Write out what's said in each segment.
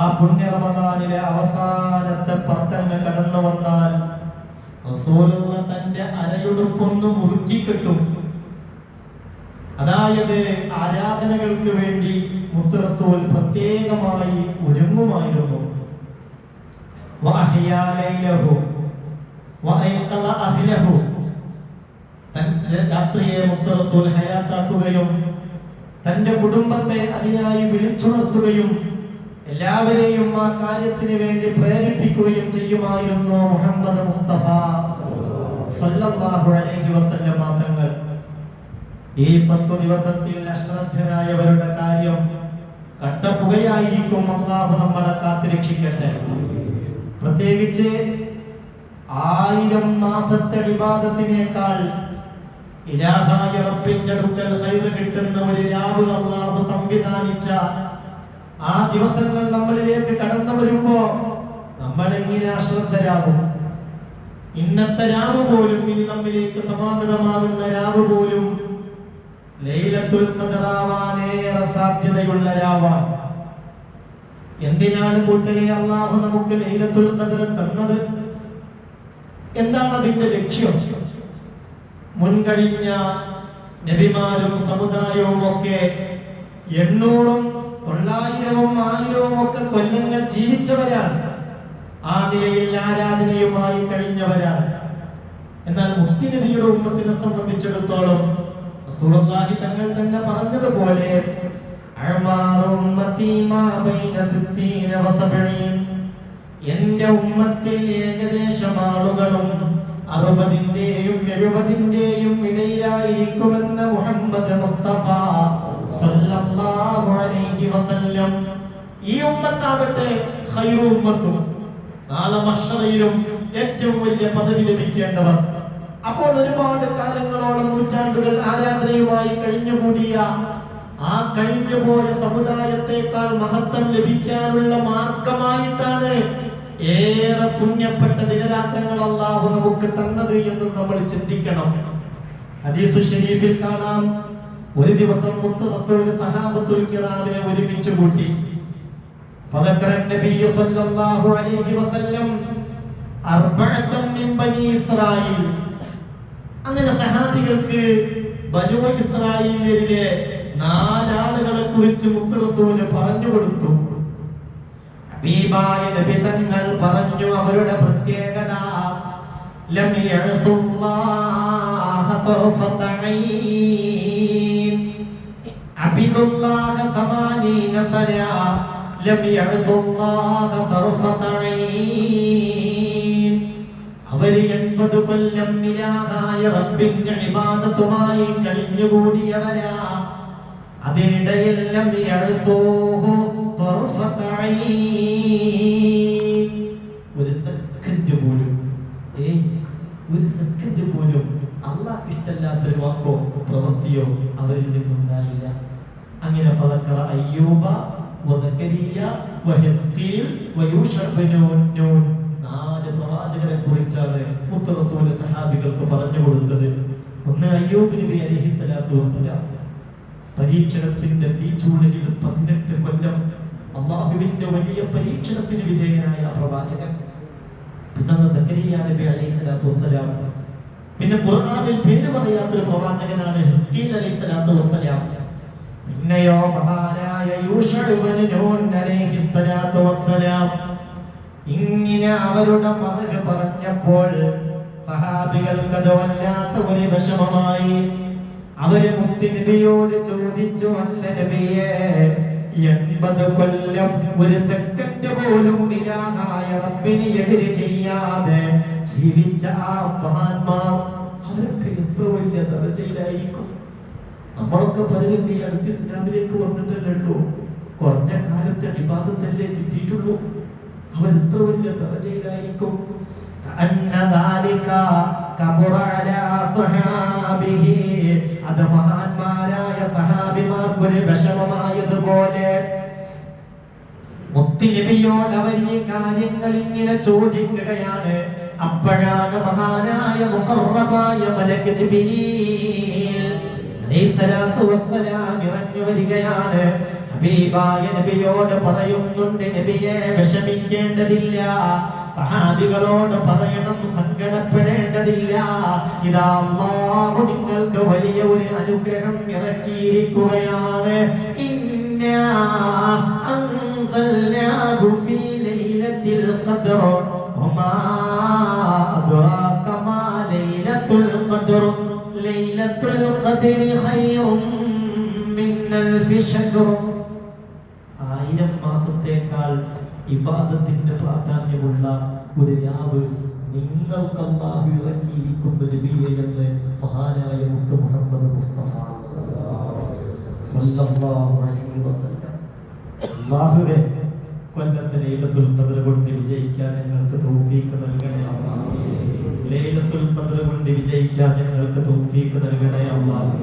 ആ പുണ്യ റമദാനിലെ അവസാനത്തെ പത്തങ്ങ് കടന്നു വന്നാൽ റസൂലുള്ള തന്റെ അരയുടുപ്പൊന്ന് മുറുക്കിക്കെട്ടും. അതായത് ആരാധനകൾക്ക് വേണ്ടി മുത്തറസൂൽ പ്രത്യേകമായി ഒരുങ്ങുമായിരുന്നു. രാത്രിയെ മുത്തറസൂൽ ഹയാത്താക്കുകയും തന്റെ കുടുംബത്തെ അതിനായി വിളിച്ചുണർത്തുകയും എല്ലാവരെയും ആ കാര്യത്തിന് വേണ്ടി പ്രേരിപ്പിക്കുകയും ചെയ്യുമായിരുന്നു മുഹമ്മദ് മുസ്തഫ. സല്ലല്ലാഹു അലൈഹി തങ്ങൾ. ഈ പത്തു ദിവസത്തിൽ അശ്രദ്ധരായവരുടെ കാര്യം കട്ടപ്പുകയായിരിക്കും അള്ളാഹു നമ്മളെ കാത്തിരക്ഷിക്കട്ടെ. പ്രത്യേകിച്ച് ആയിരം മാസത്തെ വിവാദത്തിനേക്കാൾ ഇലാഹായ റബ്ബിന്റെ അടുക്കൽ ഹൈറ് കിട്ടുന്ന ഒരു രാവ് അള്ളാഹു സംവിധാനിച്ച ആ ദിവസങ്ങൾ നമ്മളിലേക്ക് കടന്നു വരുമ്പോ നമ്മൾ എങ്ങനെ അശ്രദ്ധരാകും? ഇന്നത്തെ രാവ് പോലും ഇനി നമ്മിലേക്ക് സമാഗതമാകുന്ന രാവ് പോലും ലൈലത്തുൽ ഖദറാവാനേറെ സാധ്യതയുള്ള രാവാണ്. എന്തിനാണ് കൂട്ടരെ അള്ളാഹു നമുക്ക് ലൈലത്തുൽ ഖദർ തന്നത്? എന്താണ് അതിന്റെ ലക്ഷ്യം? മുൻകഴിഞ്ഞ നബിമാരും സമുദായവും ഒക്കെ എണ്ണൂറും തൊള്ളായിരവും ആയിരവും ഒക്കെ കൊല്ലങ്ങൾ ജീവിച്ചവരാണ്. ആ നിലയിൽ ആരാധനയുമായി കഴിഞ്ഞവരാണ്. എന്നാൽ മുത്തിനബിയുടെ ഉമ്മത്തിനെ സംബന്ധിച്ചിടത്തോളം റസൂലുള്ളാഹി തങ്ങൾ തന്നെ പറഞ്ഞതുപോലെ എന്റെ ഉമ്മത്തിൽ ഏകദേശം ആളുകളും അറുപതിന്റെയും എഴുപതിന്റെയും ഇടയിലായിരിക്കുമെന്ന് മുഹമ്മദ് മുസ്തഫ സല്ലല്ലാഹു അലൈഹി വസല്ലം. ഈ ഉമ്മത്താകട്ടെ ഖൈറു ഉമ്മത്തും നാളെ മഹ്ശറയിലും ഏറ്റവും വലിയ പദവി ലഭിക്കേണ്ടവർ. അപ്പോൾ ഒരുപാട് കാലങ്ങളോളം നൂറ്റാണ്ടുകൾ ആരാധനയുമായി കഴിഞ്ഞുകൂടിയ ആ കഴിഞ്ഞുപോയ സമുദായത്തെക്കാൾ മഹത്വം ലഭിക്കാനുള്ള മാർഗമായിട്ടാണ് ഏറെ പുണ്യപ്പെട്ട ദിനരാത്രങ്ങൾ അള്ളാഹു നമുക്ക് തന്നത് എന്ന് നമ്മൾ ചിന്തിക്കണം ഹദീസു ഷരീഫിൽ കാണാം ഒരു ദിവസം മുത്ത് റസൂൽ സഹാബത്തുൽ കിറാമിനെ ഒരുമിച്ച് കൂട്ടി فذكر النبي صلى الله عليه وسلم أربعة من بني إسرائيل അങ്ങനെ സഹാബികൾക്ക് ബനു ഇസ്രായേലിലെ നാലാളുകളെ കുറിച്ച് മുത്ത് റസൂല് പറഞ്ഞു കൊടുത്തു തങ്ങൾ പറഞ്ഞു അവരുടെ പ്രത്യേകത. അവർ എൺപത് കൊല്ലം നിരാഹായ റബ്ബിന്റെ വിവാദത്തുമായി കഴിഞ്ഞുകൂടിയവരാ. അതിനിടയിൽ. ഒരു സെക്കൻഡ് പോലും. ഏ ഒരു സെക്കൻഡ് പോലും അള്ളാഹ് ഇഷ്ടല്ലാത്തൊരു വാക്കോ പ്രവൃത്തിയോ അവരിൽ നിന്നുണ്ടായില്ല. അങ്ങനെ ഫദക്കറ അയ്യൂബ വസക്കരിയ വഹിസ്കീൽ വയൂഷ നാല് പ്രവാചകരെ കുറിച്ചാണ് മുത്ത് റസൂൽ സഹാബികൾക്ക് പറഞ്ഞു കൊടുത്തത്. ഒന്ന് അയ്യൂബ് നബി അലൈഹി സ്വലാത്തു വസ്സലാം. പരീക്ഷണത്തിന്റെ തീച്ചൂടലിൽ പതിനെട്ട് കൊല്ലം അള്ളാഹുവിന്റെ വലിയ പരീക്ഷണത്തിന് വിധേയനായ പ്രവാചകൻ. പിന്നെ സക്കരിയ നബി അലൈഹി പിന്നെ ഖുർആനിൽ പേര് പറയാത്തൊരു പ്രവാചകനാണ് ഹിസ്കീൽ അലൈഹി സ്വലാത്തു വസ്സലാം. പിന്നെയോ മഹാനായ യൂഷഅ ഇബ്നു നൂൻ അലൈഹി സ്വലാത്തു വസ്സലാം. ഇങ്ങനെ അവരുടെ മതക പറഞ്ഞപ്പോൾ സഹാബികൾക്ക് അത് വല്ലാത്ത ഒരു വിഷമമായി. അവർ മുത്തിനബിയോട് ചോദിച്ചു അല്ല നബിയെ എൺപത് കൊല്ലം ഒരു സെക്കൻഡ് പോലും നിരാഹായ റബ്ബിനെ എതിര് ചെയ്യാതെ ജീവിച്ച ആ മഹാന്മാർ അവരൊക്കെ എത്ര വലിയ തലചയിലായിരിക്കും നമ്മളൊക്കെ പലരും ഈ അടുത്ത് ഇസ്ലാമിലേക്ക് വന്നിട്ടല്ലേ ഉള്ളൂ. കുറഞ്ഞ കാലത്തെ അടിപാതത്തല്ലേ കിട്ടിയിട്ടുള്ളൂ. അവൻ എത്ര വലിയ തലചയിലായിരിക്കും അത് മഹാന്മാരായ സഹാബിമാർ വിഷമമായതുപോലെ മുത്തിനബിയോട് അവർ ഈ കാര്യങ്ങൾ ഇങ്ങനെ ചോദിക്കുകയാണ്. അപ്പോഴാണ് മഹാനായ മുഖറബായ മലക്ക് ഇറങ്ങി വരികയാണ്. ഹബീബായ നബിയോട് പറയുന്നുണ്ട് നബിയെ വിഷമിക്കേണ്ടതില്ല. സഹാബികളോട് പറയണം സങ്കടപ്പെടേണ്ടതില്ല. ഇതാ അല്ലാഹു നിങ്ങൾക്ക് വലിയ ഒരു അനുഗ്രഹം ഇറക്കിയിരിക്കുകയാണ്. ലൈലത്തിൽ ഇബാദത്തിന്റെ പ്രാധാന്യമുള്ള ഒരു രാവ് നിങ്ങൾക്ക് അള്ളാഹു ഇറക്കിയിരിക്കുന്ന നബിയെ എന്ന് മഹാനായ മുത്ത് മുഹമ്മദ് മുസ്തഫ അല്ലാഹുവേ കൊല്ലത്തെ ലൈലത്തുൽ ഖദ്ർ കൊണ്ട് വിജയിക്കാൻ ഞങ്ങൾക്ക് തൗഫീഖ് നൽകണേ അമ്മ ലൈലത്തുൽ ഖദ്ർ കൊണ്ട് വിജയിക്കാൻ ഞങ്ങൾക്ക് തൗഫീഖ് നൽകണേ അല്ലാഹ്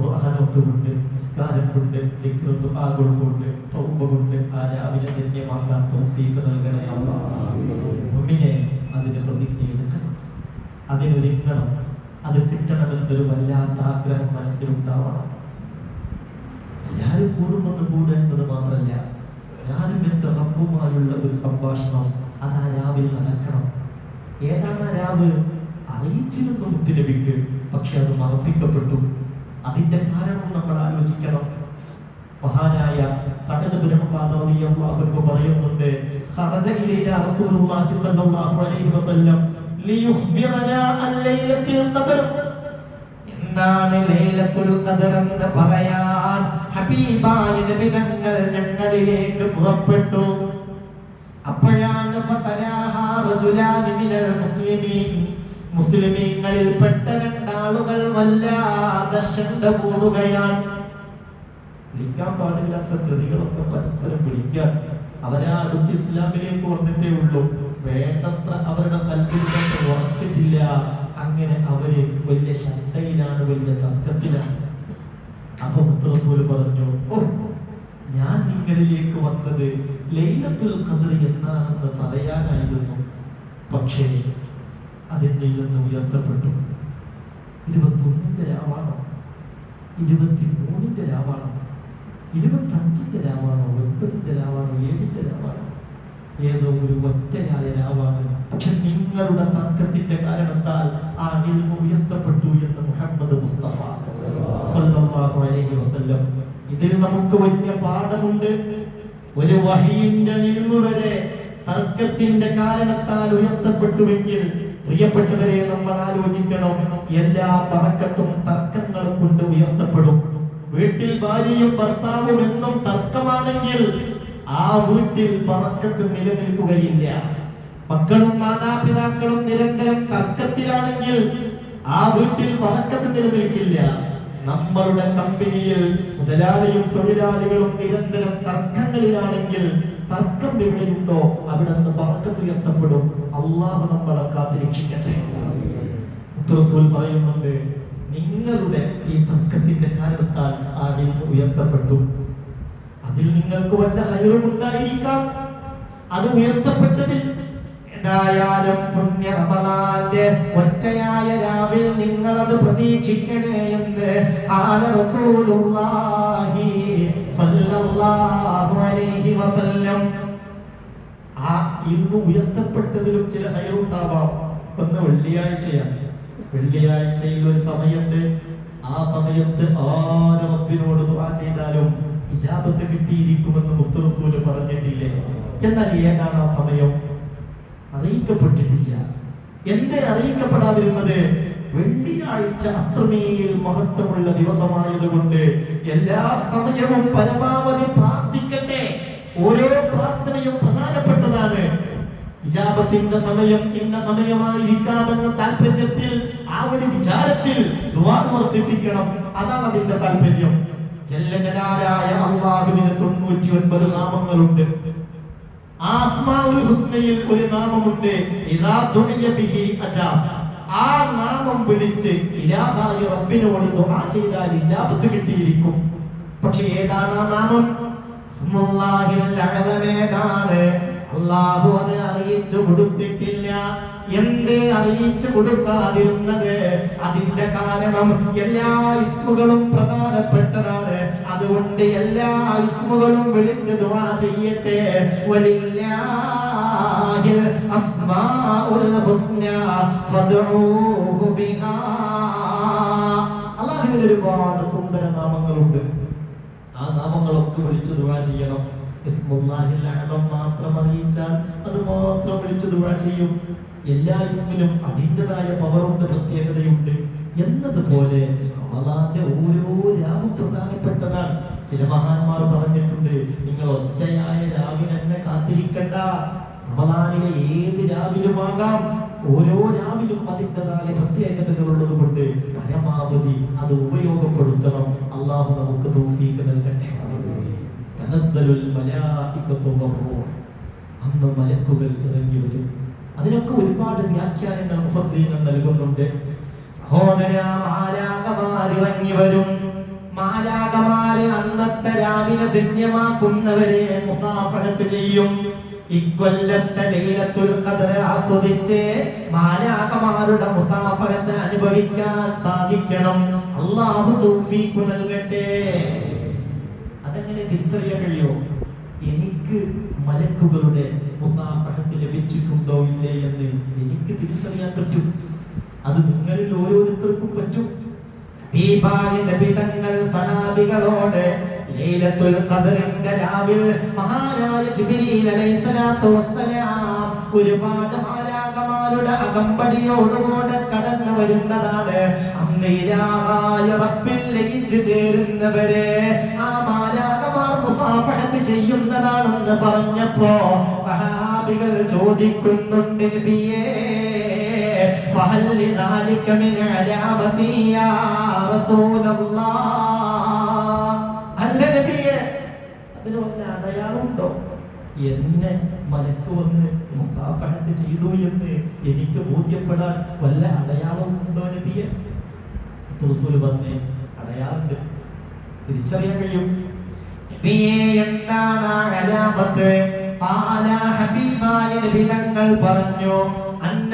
ഖുർആനോത്ത് നിസ്കാരമുണ്ട് നിസ്കാരം കൊണ്ട് ദുആകൾ കൊണ്ട് തൗബ കൊണ്ട് ആ രാവിലെ ധന്യമാക്കാൻ തൗഫീഖ് നൽകണേ അല്ലാഹ് മുഅ്മിനെ അതിന് പ്രതിജ്ഞ എടുക്കണം. അതിനൊരുങ്ങണം. അത് കിട്ടണമെന്നൊരു വല്ലാത്ത ആഗ്രഹം മനസ്സിലുണ്ടാവണം. എല്ലാവരും കൂടുമെന്ന് കൂടുക എന്നത് മാത്രമല്ല ഞാനും എന്റെ റബ്ബുമായുള്ള ഒരു സംഭാഷണം അത് ആ രാവിൽ നടക്കണം. ഏതാണ് ആ രാവ്? അറിയിച്ചിരുന്നു ലഭിക്കും പക്ഷെ അത് മറപ്പിക്കപ്പെട്ടു. അതിന്റെ കാരണം നമ്മൾ ആലോചിക്കണം. മഹാനായ സകല റളിയല്ലാഹു പറയുന്നുണ്ട് ഖറജ അലൈഹി വസല്ലം ലിയുഖ്ബിറനാ ലൈലത്തുൽ ഞങ്ങളിലേക്ക് പുറപ്പെട്ടു. അപ്പോഴാണ് മുസ്ലിമീൻ മുസ്ലിമീങ്ങളിൽപ്പെട്ട രണ്ടാളുകൾ വല്ലാതെ ശണ്ട കൂടുകയാണ്. വിളിക്കാൻ പാടില്ലാത്ത തെറികളൊക്കെ പരസ്പരം പിടിക്കാൻ അവരാ അടുത്ത് ഇസ്ലാമിലേക്ക് വന്നിട്ടേ ഉള്ളൂ. വേണ്ടത്ര അവരുടെ താല്പര്യം ഉറച്ചിട്ടില്ല. അങ്ങനെ അവർ വലിയ ശബ്ദയിലാണ് വലിയ തർക്കത്തിലാണ്. അപ്പൊ മുത്തറസൂൽ പറഞ്ഞു ഓ ഞാൻ നിങ്ങളിലേക്ക് വന്നത് ലൈലത്തുൽ ഖദർ എന്നാണെന്ന് പറയാനായിരുന്നു. പക്ഷേ അതിന്റെ നിന്ന് ഉയർത്തപ്പെട്ടു. ഇരുപത്തൊന്നിന്റെ രാവാണോ? ഇരുപത്തി മൂന്നിന്റെ രാവാണോ? ഇരുപത്തഞ്ചിന്റെ രാവാണോ? ഒൻപതിന്റെ രാവാണോ? ഏഴിന്റെ രാവാണോ? ഏതോ ഒരു ഒറ്റയായ രാവാണ്. പക്ഷെ നിങ്ങളുടെ തർക്കത്തിന്റെ കാരണത്താൽ ആ ഇൽമ ഉയർത്തപ്പെട്ടു എന്ന് മുഹമ്മദ് മുസ്തഫ സല്ലല്ലാഹു അലൈഹി വസല്ലം. ഇതിൽ നമുക്ക് വലിയ പാഠമുണ്ട്. ഒരു വഹീന്റെ ഇൽമ വരെ തർക്കത്തിന്റെ കാരണത്താൽ ഉയർത്തപ്പെട്ടുവെങ്കിൽ പ്രിയപ്പെട്ടവരെ നമ്മൾ ആലോചിക്കണം. എല്ലാ പറക്കത്തും തർക്കങ്ങൾ കൊണ്ട് ഉയർത്തപ്പെടും. വീട്ടിൽ ഭാര്യയും ഭർത്താവും എന്നും തർക്കമാണെങ്കിൽ ആ വീട്ടിൽ പറക്കത്ത് നിലനിൽക്കുകയില്ല. മക്കളും മാതാപിതാക്കളും നിരന്തരം തർക്കത്തിലാണെങ്കിൽ ആ വീട്ടിൽ പറക്കത്ത് നിലനിൽക്കില്ല. നമ്മളുടെ കമ്പനിയിൽ മുതലാളിയും തൊഴിലാളികളും നിരന്തരം തർക്കങ്ങളിലാണെങ്കിൽ തർക്കം എവിടെയുണ്ടോ അവിടെ നിന്ന് പറക്കത്ത് ഉയർത്തപ്പെടും. അള്ളാഹു നമ്മളെ കാത്തിരക്ഷിക്കട്ടെ റസൂൽ പറയുന്നുണ്ട് നിങ്ങളുടെ ഈ തർക്കത്തിന്റെ കാരണത്താൽ ആ ഇൽമ് ഉയർത്തപ്പെട്ടു. അതിൽ നിങ്ങൾക്ക് വല്ല ഹൈറും ഉണ്ടായിരിക്കാം. അത് ഉയർത്തപ്പെട്ടതിൽ ഏതായാലും പുണ്യ റമദാന്റെ ഒറ്റയായ രാവിൽ നിങ്ങൾ അത് പ്രതീക്ഷിക്കണേ എന്ന് ആല റസൂലുള്ളാഹി സ്വല്ലല്ലാഹു വസല്ലം. ആ ഇന്ന് ഉയർത്തപ്പെട്ടതിലും ചില ഹൈറുണ്ടാവാം. ഇന്ന് വെള്ളിയാഴ്ചയാണ്. വെള്ളിയാഴ്ചയിൽ ഒരു സമയത്ത് ആ സമയത്ത് ആര് റബ്ബിനോട് ദുആ ചെയ്താലും ഹിജാബത്ത് കിട്ടിയിരിക്കുമെന്ന് മുത്തറസൂൽ പറഞ്ഞിട്ടില്ലേ? എന്നാൽ ഏതാണ് ആ സമയം? അറിയിക്കപ്പെട്ടിട്ടില്ല. എന്തേ അറിയിക്കപ്പെടാതിരുന്നത്? വെള്ളിയാഴ്ച അത്രമേൽ മഹത്വമുള്ള ദിവസമായതുകൊണ്ട് എല്ലാ സമയവും പരമാവധി പ്രാർത്ഥിക്കട്ടെ ഓരോ പ്രാർത്ഥനയും പ്രധാനപ്പെട്ടതാണ്. ഇജാബത്തിന്റെ സമയം ഇന്ന സമയമായിരിക്കാമെന്ന താല്പര്യത്തിൽ ആ ഒരു വിചാരത്തിൽ വർദ്ധിപ്പിക്കണം അതാണ് അതിന്റെ താല്പര്യം ജല്ലജലാലായ അള്ളാഹുവിന് തൊണ്ണൂറ്റി ഒൻപത് നാമങ്ങളുണ്ട്. ആ ഹുസ്നയിൽ ഒരു നാമമുണ്ട്. ഇതാ തുണിയ ബിഹി അജാ ആ നാമം വിളിച്ച് ഇലാഹായ റബ്ബിനോട് ദുആ ചെയ്താൽ ഇജാബത്ത് കിട്ടിയിരിക്കും. പക്ഷെ ഏതാണ് ആ നാമം? അഅലമേതാണ് അള്ളാഹു അത് അറിയിച്ചു കൊടുത്തിട്ടില്ല. എന്ത് അറിയിച്ചു കൊടുക്കാതിരുന്നത്? അതിന്റെ കാരണം എല്ലാ ഇസ്മുകളും പ്രധാനപ്പെട്ടതാണ്. അതുകൊണ്ട് എല്ലാ ഇസ്മുകളും വിളിച്ച് ദുആ ചെയ്യട്ടെ. വലില്ലാഹിൽ അസ്മാഉൽ ഹുസ്ന ഫദ്ഊഹു ബിഹാ. അല്ലാഹുവിന് ഒരുപാട് സുന്ദര നാമങ്ങളുണ്ട്. ആ നാമങ്ങളൊക്കെ വിളിച്ചു ദുആ ചെയ്യണം. ഇസ്മുല്ലാഹിൽ അഅദം മാത്രം അറിയിച്ചാൽ അത് മാത്രം വിളിച്ചു ദുആ ചെയ്യും. എല്ലാ ഇസ്മിനും അതിന്റെതായ പവറുണ്ട് പ്രത്യേകതയുണ്ട്. എന്നതുപോലെ റമദാന്റെ ഓരോ രാവും പ്രധാനപ്പെട്ടതാണ് ചില മഹാന്മാർ പറഞ്ഞിട്ടുണ്ട് നിങ്ങൾ ഒറ്റയായ രാവിലെന്നെ കാത്തിരിക്കണ്ട. റമദാനിലെ ഏത് രാവിലുമാകാം? ഓരോ രാവിലും അതിന്റെതായ പ്രത്യേകതകൾ ഉള്ളത് കൊണ്ട് പരമാവധി അത് ഉപയോഗപ്പെടുത്തണം അള്ളാഹു നമുക്ക് തൗഫീഖ് നൽകട്ടെ തനസ്സലുൽ മലായികത്തു വറൂഹ്. അന്ന് മലക്കുകൾ ഇറങ്ങി വരും. അതിനൊക്കെ ഒരുപാട് വ്യാഖ്യാനങ്ങൾ മുഫസ്ലീങ്ങൾ നൽകുന്നുണ്ട്. സഹോദര മാലാകമാർ ഇറങ്ങി വരും. മാലാകമാരെ അന്നത്തെ രാവിനെ ധന്യമാക്കുന്നവരെ മുസാഫഹത്ത് ചെയ്യും. ഇക്കൊല്ലത്തെ ലൈലത്തുൽ ഖദർ ആസ്വദിച്ച് മാലാകമാരുടെ മുസാഫഹത്ത് അനുഭവിക്കാൻ സാധിക്കണം. അള്ളാഹു തൗഫീഖ് നൽകട്ടെ. അതെങ്ങനെ തിരിച്ചറിയാൻ കഴിയോ എനിക്ക് മലക്കുകളുടെ മുസാഫഹത്ത് ലഭിച്ചിട്ടുണ്ടോ ഇല്ലേ എന്ന് എനിക്ക് തിരിച്ചറിയാൻ പറ്റും. അത് നിങ്ങളിൽ ഓരോരുത്തർക്കും പറ്റും. തങ്ങൾ രാവിൽ ജിബ്രീൽ ഒരുപാട് മാലാകമാരുടെ അകമ്പടിയോടുകൂടെ കടന്നു വരുന്നതാണ് അന്ന് ഇലാഹായ റബ്ബിൽ ലയിച്ചു ചേരുന്നവരെ ആ മാലാകമാർ മുസാഫഹത്ത് ചെയ്യുന്നതാണെന്ന് പറഞ്ഞപ്പോ സഹാബികൾ ചോദിക്കുന്നുണ്ട് നബിയേ فهل لذلك من علامتي يا رسول الله അല്ല നബിയെ അതിന് വല്ല അടയാളമുണ്ടോ എന്നെ മലക്ക് വന്ന് മുസാഫഹത്ത് ചെയ്തു എന്ന് എനിക്ക് ബോധ്യപ്പെടാൻ വല്ല അടയാളവും ഉണ്ടോ നബിയെ? റസൂൽ പറഞ്ഞേ അടയാളുണ്ട്. തിരിച്ചറിയാൻ കഴിയും. എന്താണ് അലാമത്ത്? തങ്ങൾ പറഞ്ഞു أن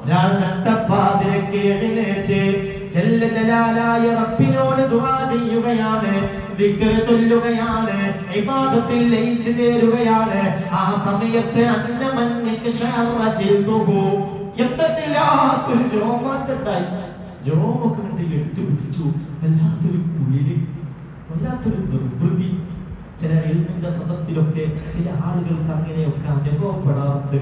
ഒരാൾ നട്ടപ്പാതിരക്ക് എഴുന്നേറ്റ് ജല്ല ജലാലായ റബ്ബിനോട് ദുആ ചെയ്യുകയാണ്. ദിക്ർ ചൊല്ലുകയാണ് ഇബാദത്തിൽ ലയിച്ചു ചേരുകയാണ്. ആ സമയത്ത് അന്നമന്നിക്ക് ഷർറ ചെയ്തുഹു. എന്തെന്നില്ലാത്തൊരു രോമാഞ്ചത്തായി. രോമൊക്കെ കണ്ടിൽ എടുത്തു പിടിച്ചു വല്ലാത്തൊരു കുളിര് വല്ലാത്തൊരു നിർവൃതി. ചില ഖുർആാനിന്റെ സദസ്സിലൊക്കെ ചില ആളുകൾക്ക് അങ്ങനെയൊക്കെ അനുഭവപ്പെടാറുണ്ട്.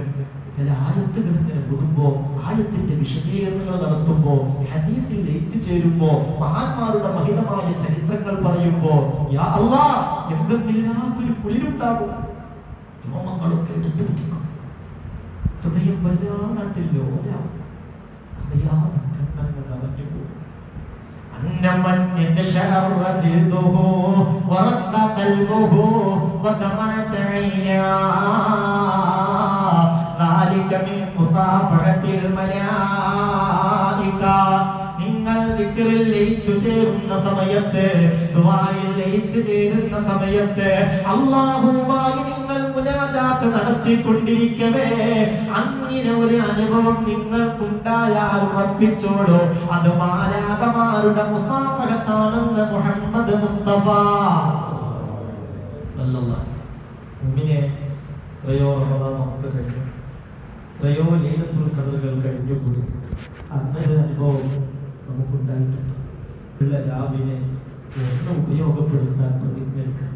ചില ആയത്തുകൾ ഇങ്ങനെ ഒതുമ്പോ ആയത്തിന്റെ വിശദീകരണങ്ങൾ നടത്തുമ്പോ ഹദീസിൽ ലയിച്ചു ചേരുമ്പോ മഹാന്മാരുടെ മഹിതമായ ചരിത്രങ്ങൾ പറയുമ്പോ യാ അല്ലാ എന്തെന്നില്ലാത്തൊരു കുളിരുണ്ടാകും. രോമങ്ങളൊക്കെ എടുത്തു പിടിക്കും. ഹൃദയം വല്ലാതട്ടില്ലോ അറിയാതെ കണ്ണങ്ങ് നിറഞ്ഞു പോകും. അന്നമൻ എന്റെ ഷഹറ ചെയ്തു വറത്ത കൽബുഹു നിങ്ങൾ ദിക്കറിൽ ലയിച്ചു ചേരുന്ന സമയത്ത് ദുബായിൽ ലയിച്ചു ചേരുന്ന സമയത്ത് അള്ളാഹുമായി നിങ്ങൾ മുനാജാത്ത് നടത്തിക്കൊണ്ടിരിക്കവേ. അങ്ങനെ ഒരു അനുഭവം നിങ്ങൾക്കുണ്ടായാൽ ഉറപ്പിച്ചോളൂ. അത് മാലാകമാരുടെ മുസാഫകത്താണെന്ന് മുഹമ്മദ് മുസ്തഫ. മുമ്പിനെ എത്രയോ റമദാൻ നമുക്ക് കഴിഞ്ഞു എത്രയോ ലീലത്തുൽ കഥകൾ കഴിഞ്ഞു പോയി അങ്ങനെ അനുഭവം നമുക്കുണ്ടായിട്ടുണ്ട്. ഉള്ള രാവിനെ ഒന്ന് ഉപയോഗപ്പെടുത്താൻ പ്രതിജ്ഞ എടുക്കണം?